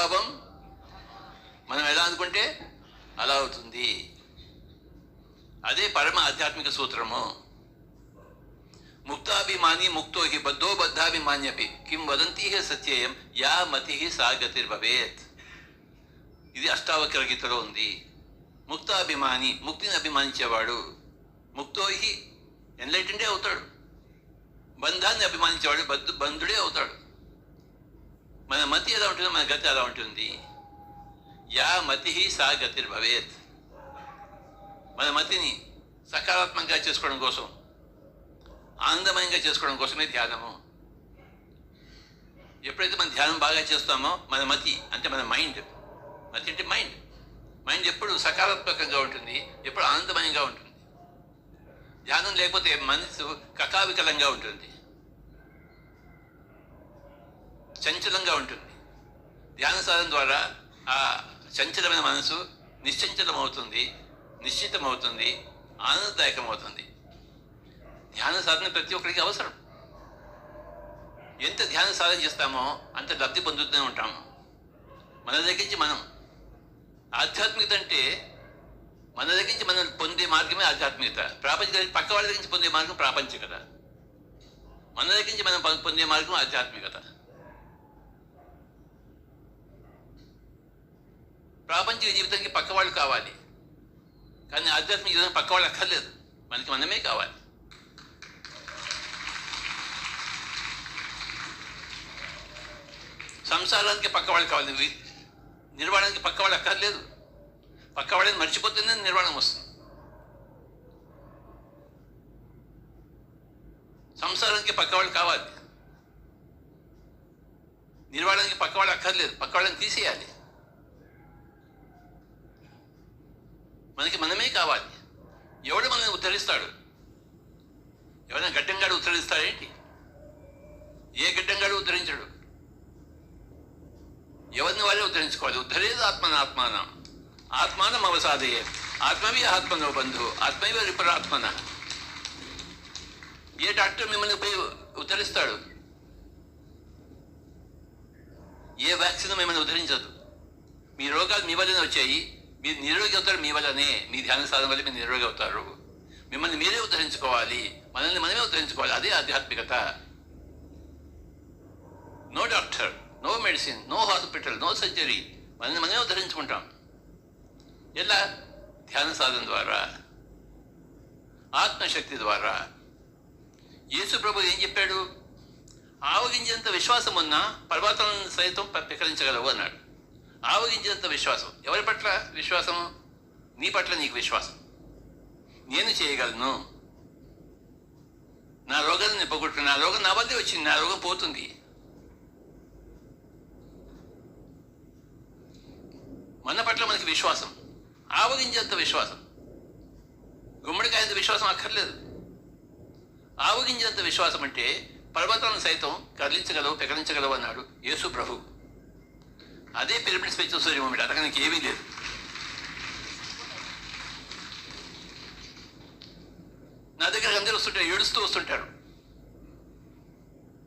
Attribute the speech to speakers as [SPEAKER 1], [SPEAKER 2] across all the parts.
[SPEAKER 1] స్వభావం మనం ఎలా అనుకుంటే అలా అవుతుంది. అదే పరమ ఆధ్యాత్మిక సూత్రము. ముక్తాభిమాని ముక్తో హి బద్ధో బద్ధాభిమాన్యపి కిం వదంతి హే సత్యేయం యా మతి సా గతిర్భవేత్ ఇది అష్టావక్ర గీతలో ఉంది. ముక్తాభిమాని ముక్తిని అభిమానించేవాడు ముక్తో హి ఎన్లైటెండే అవుతాడు. బంధాన్ని అభిమానించేవాడు బద్ధు బంధుడే అవుతాడు. మన మతి ఎలా ఉంటుంది? మన గతి ఎలా ఉంటుంది? యా మతి సా గతిర్భవేత్ మన మతిని సకారాత్మకంగా చేసుకోవడం కోసం ఆనందమయంగా చేసుకోవడం కోసమే ధ్యానము. ఎప్పుడైతే మనం ధ్యానం బాగా చేస్తామో మన మతి అంటే మన మైండ్ మతి అంటే మైండ్. మైండ్ ఎప్పుడు సకారాత్మకంగా ఉంటుంది ఎప్పుడు ఆనందమయంగా ఉంటుంది. ధ్యానం లేకపోతే మనసు కకావికలంగా ఉంటుంది. చంచలంగా ఉంటుంది. ధ్యాన సాధన ద్వారా ఆ చంచలమైన మనసు నిశ్చంచలమవుతుంది నిశ్చితమవుతుంది నిశ్చితం అవుతుంది ఆనందదాయకం అవుతుంది ధ్యాన సాధన ప్రతి ఒక్కరికి అవసరం. ఎంత ధ్యాన సాధన చేస్తామో అంత లబ్ధి పొందుతూనే ఉంటాము. మన దగ్గరించి మనం ఆధ్యాత్మికత అంటే మన దగ్గరించి మనం పొందే మార్గమే ఆధ్యాత్మికత. ప్రాపంచిక పక్క వాళ్ళ దగ్గర పొందే మార్గం ప్రాపంచికత. మన దగ్గరించి మనం పొందే మార్గం ఆధ్యాత్మికత. ప్రాపంచిక జీవితానికి పక్క వాళ్ళు కావాలి. కానీ ఆధ్యాత్మిక జీవితం పక్క వాళ్ళు అక్కర్లేదు. మనకి మనమే కావాలి. సంసారానికి పక్క వాళ్ళు కావాలి నిర్వాణానికి పక్క వాళ్ళు అక్కర్లేదు. పక్క వాళ్ళని మర్చిపోతేనే నిర్వాణం వస్తుంది. సంసారానికి పక్క వాళ్ళు కావాలి. నిర్వాణానికి పక్క వాళ్ళు అక్కర్లేదు. పక్క వాళ్ళని తీసేయాలి. మనకి మనమే కావాలి. ఎవడు మనల్ని ఉద్ధరిస్తాడు? ఎవరైనా గడ్డంగాడు ఉద్ధరిస్తాడేంటి ఏ గడ్డంగాడు ఉద్ధరించడు? ఎవరిని వాళ్ళే ఉద్ధరించుకోవాలి? ఉద్ధరేది ఆత్మన ఆత్మానం. ఆత్మానం అవసాదయే ఆత్మవి ఆత్మనో బంధు. ఆత్మవి విపరాత్మన. ఏ డాక్టర్ మిమ్మల్ని పోయి ఉద్ధరిస్తాడు? ఏ వ్యాక్సిన్ మిమ్మల్ని ఉద్ధరించదు. మీ రోగాలు మీ వల్లనే వచ్చాయి. మీరు నిరోగి అవుతారు మీ వల్లనే మీ ధ్యాన సాధన వల్ల మీరు నిరోగి అవుతారు. మిమ్మల్ని మీరే ఉద్ధరించుకోవాలి మనల్ని మనమే ఉద్ధరించుకోవాలి అదే ఆధ్యాత్మికత. No doctor no medicine no hospital no surgery మనల్ని మనమే ఉద్ధరించుకుంటాం. ఎలా? ధ్యాన సాధన ద్వారా ఆత్మశక్తి ద్వారా. యేసు ప్రభు ఏం చెప్పాడు? ఆవగించేంత విశ్వాసం ఉన్నా పర్వతాలను సైతం ప్రకరించగలవు అన్నాడు. ఆవగించినంత విశ్వాసం. ఎవరి పట్ల విశ్వాసము? నీ పట్ల నీకు విశ్వాసం. నేను చేయగలను. నా రోగాన్ని నిప్పగొట్టు నా రోగం నా వల్లే వచ్చింది. నా రోగం పోతుంది. మన పట్ల మనకి విశ్వాసం. ఆవగించేంత విశ్వాసం. గుమ్మడికాయంత విశ్వాసం అక్కర్లేదు. ఆవగించేంత విశ్వాసం అంటే పర్వతాలను సైతం కదిలించగలవు పెకలించగలవు అన్నాడు యేసు ప్రభు. అదే పిరమిడ్ స్పెషల్ సూర్యం అక్కడ అతనికి ఏమీ లేదు. నా దగ్గర అందరూ వస్తుంటారు ఏడుస్తూ వస్తుంటారు.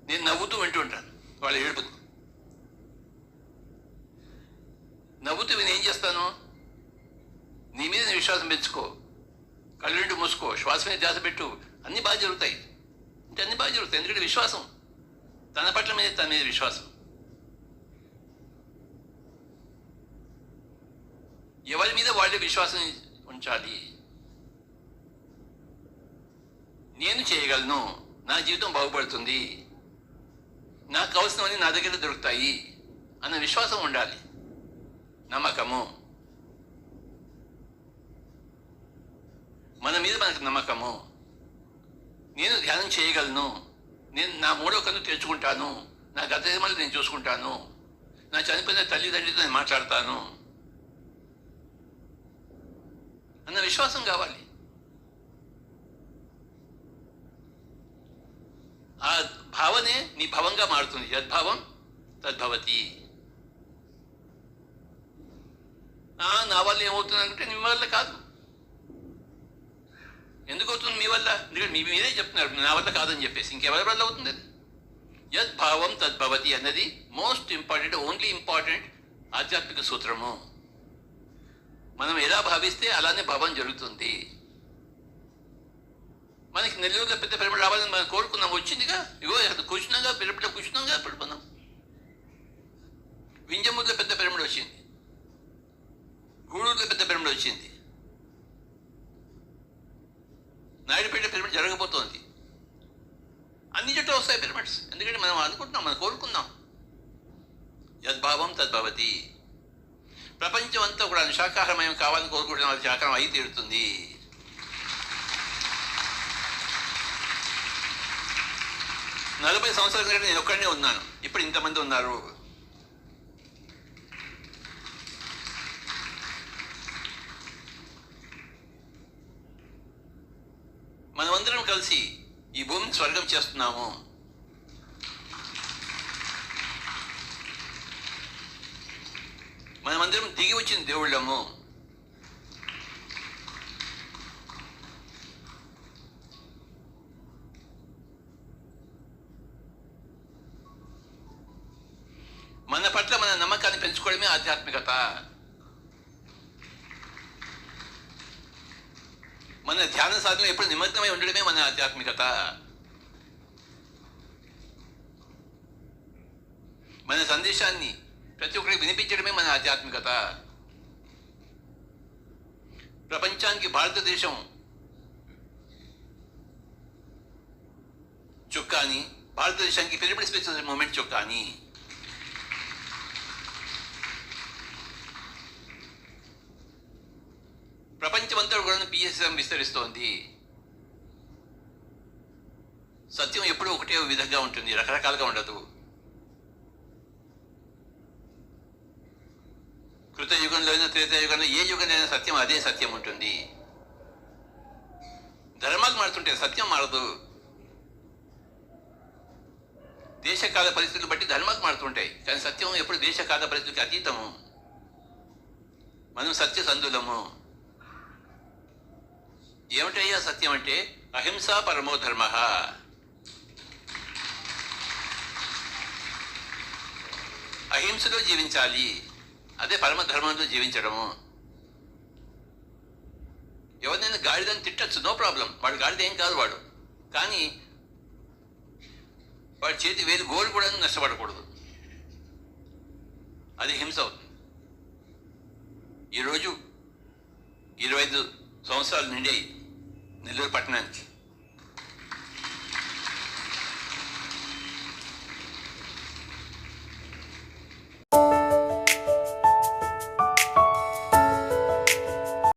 [SPEAKER 1] నేను నవ్వుతూ వింటూ ఉంటాను వాళ్ళ ఏడుపు. నవ్వుతూ నేను ఏం చేస్తాను? నీ మీద నీ విశ్వాసం పెంచుకో కళ్ళు రెండు మూసుకో శ్వాస మీద ధ్యాస పెట్టు అన్ని బాగా జరుగుతాయి. అంటే అన్ని బాగా జరుగుతాయి ఎందుకంటే విశ్వాసం. తన పట్ల మీద తన మీద విశ్వాసం. ఎవరి మీద వాళ్ళే విశ్వాసం ఉంచాలి? నేను చేయగలను. నా జీవితం బాగుపడుతుంది. నాకు కావాల్సినవన్నీ నా దగ్గర దొరుకుతాయి అన్న విశ్వాసం ఉండాలి. నమ్మకము. మన మీద మనకు నమ్మకము. నేను ధ్యానం చేయగలను. నేను నా మూడో కన్ను తెరుచుకుంటాను. నా గత జన్మలు నేను చూసుకుంటాను. నా చనిపోయిన తల్లిదండ్రులతో నేను మాట్లాడతాను అన్న విశ్వాసం కావాలి. ఆ భావనే నీ భవంగా మారుతుంది. యద్భావం తద్భవతి. ఆ, నా వల్ల ఏమవుతుందంటే నీ వల్ల కాదు. ఎందుకు అవుతుంది మీ వల్ల? ఎందుకంటే మీ మీరే చెప్తున్నారు. నా వల్ల కాదని చెప్పేసి ఇంకెవరి వల్ల అవుతుంది అది? యద్భావం తద్భవతి అన్నది మోస్ట్ ఇంపార్టెంట్ ఓన్లీ ఇంపార్టెంట్ ఆధ్యాత్మిక సూత్రము. మనం ఎలా భావిస్తే అలానే భావం జరుగుతుంది. మనకి నెల్లూరులో పెద్ద పిరమిడ్ రావాలని మనం కోరుకున్నాం. వచ్చిందిగా? ఇగో ఇక్కడ కూర్చున్నాగా పిరమిడ్లో కూర్చున్నాగా పడిపోన్నాం వింజమూరులో పెద్ద పిరమిడ్ వచ్చింది గూడూరులో పెద్ద పిరమిడ్ వచ్చింది నాయుడుపేట పిరమిడ్ జరగబోతోంది అన్ని చుట్టూ వస్తాయి పిరమిడ్స్ ఎందుకంటే మనం అనుకుంటున్నాం మనం కోరుకున్నాం యద్భావం తద్భవతి ప్రపంచం అంతా కూడా శాకాహారమయం కావాలని కోరుకుంటున్న వాళ్ళకి శాకాహారం అయి తీరుతుంది. నలభై సంవత్సరాల క్రితం నేను ఒక్కడనే ఉన్నాను. ఇప్పుడు ఇంతమంది ఉన్నారు. మనమందరం కలిసి ఈ భూమిని స్వర్గం చేస్తున్నాము మనమందరం దిగి వచ్చిన దేవుళ్ళము. మన పట్ల మన నమ్మకాన్ని పెంచుకోవడమే ఆధ్యాత్మికత. మన ధ్యాన సాధన ఎప్పుడు నిమగ్నమై ఉండడమే మన ఆధ్యాత్మికత. మన సందేశాన్ని ప్రతి ఒక్కరికి వినిపించడమే మన ఆధ్యాత్మికత. ప్రపంచానికి భారతదేశం చుక్కాని భారతదేశానికి పిరమిడ్ స్పెషల్ మూమెంట్ చుక్కాని. ప్రపంచమంతా కూడా పిఎస్ఎం విస్తరిస్తోంది. సత్యం ఎప్పుడూ ఒకటే విధంగా ఉంటుంది రకరకాలుగా ఉండదు. యుగంలో సత్యం అదే సత్యం ఉంటుంది. ధర్మాలు మారుతుంటే సత్యం మారదు. దేశకాల పరిస్థితులు బట్టి ధర్మాలు మారుతుంటాయి. కానీ సత్యం ఎప్పుడు దేశకాల పరిస్థితులకి అతీతము. మనం సత్య సందులము. ఏమిటయ్యా సత్యం అంటే? అహింస పరమో ధర్మ. అహింసలో జీవించాలి. అదే పరమధర్మంతో జీవించడము. ఎవరినైనా గాడిదని తిట్టచ్చు నో ప్రాబ్లం వాడు గాడిద ఏం కాదు వాడు. కానీ వాడి చేతి వేలు గోల్ కూడా నష్టపడకూడదు. అది హింస అవుతుంది. ఈరోజు ఇరవై ఐదు సంవత్సరాలు నిండాయి నెల్లూరు పట్టణానికి.